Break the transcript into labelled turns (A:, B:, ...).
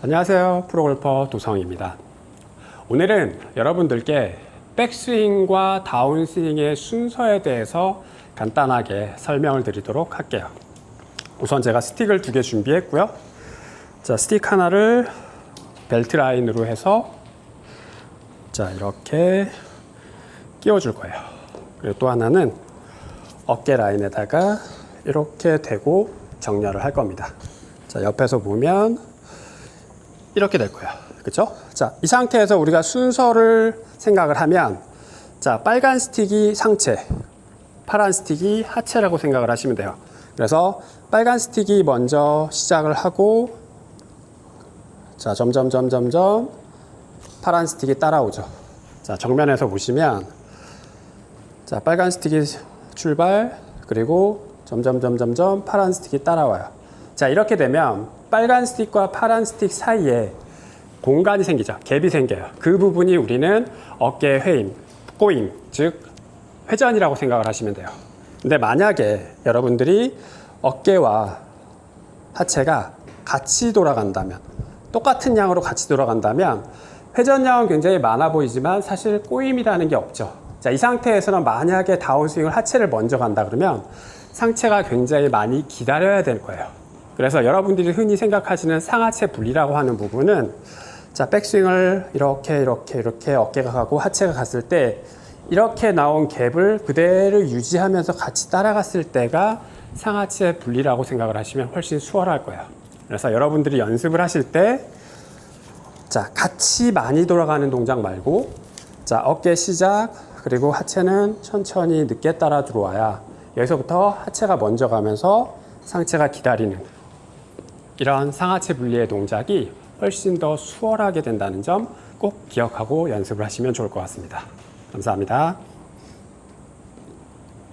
A: 안녕하세요. 프로골퍼 도성입니다. 오늘은 여러분들께 백스윙과 다운스윙의 순서에 대해서 간단하게 설명을 드리도록 할게요. 우선 제가 스틱을 두 개 준비했고요. 자, 스틱 하나를 벨트 라인으로 해서 자, 이렇게 끼워 줄 거예요. 그리고 또 하나는 어깨 라인에다가 이렇게 대고 정렬을 할 겁니다. 자, 옆에서 보면 이렇게 될 거예요. 그렇죠? 자, 이 상태에서 우리가 순서를 생각을 하면 자, 빨간 스틱이 상체, 파란 스틱이 하체라고 생각을 하시면 돼요. 그래서 빨간 스틱이 먼저 시작을 하고 자, 점점 점점 점 파란 스틱이 따라오죠. 자, 정면에서 보시면 자, 빨간 스틱이 출발 그리고 점점 점점 점 파란 스틱이 따라와요. 자, 이렇게 되면 빨간 스틱과 파란 스틱 사이에 공간이 생기죠. 갭이 생겨요. 그 부분이 우리는 어깨 회임, 꼬임, 즉 회전이라고 생각을 하시면 돼요. 근데 만약에 여러분들이 어깨와 하체가 같이 돌아간다면 똑같은 양으로 같이 돌아간다면 회전량은 굉장히 많아 보이지만 사실 꼬임이라는 게 없죠. 자, 이 상태에서는 만약에 다운스윙을 하체를 먼저 간다 그러면 상체가 굉장히 많이 기다려야 될 거예요. 그래서 여러분들이 흔히 생각하시는 상하체 분리라고 하는 부분은 자, 백스윙을 이렇게 이렇게 이렇게 어깨가 가고 하체가 갔을 때 이렇게 나온 갭을 그대로 유지하면서 같이 따라갔을 때가 상하체 분리라고 생각을 하시면 훨씬 수월할 거예요. 그래서 여러분들이 연습을 하실 때 자, 같이 많이 돌아가는 동작 말고 자, 어깨 시작 그리고 하체는 천천히 늦게 따라 들어와야 여기서부터 하체가 먼저 가면서 상체가 기다리는 이런 상하체 분리의 동작이 훨씬 더 수월하게 된다는 점 꼭 기억하고 연습을 하시면 좋을 것 같습니다. 감사합니다.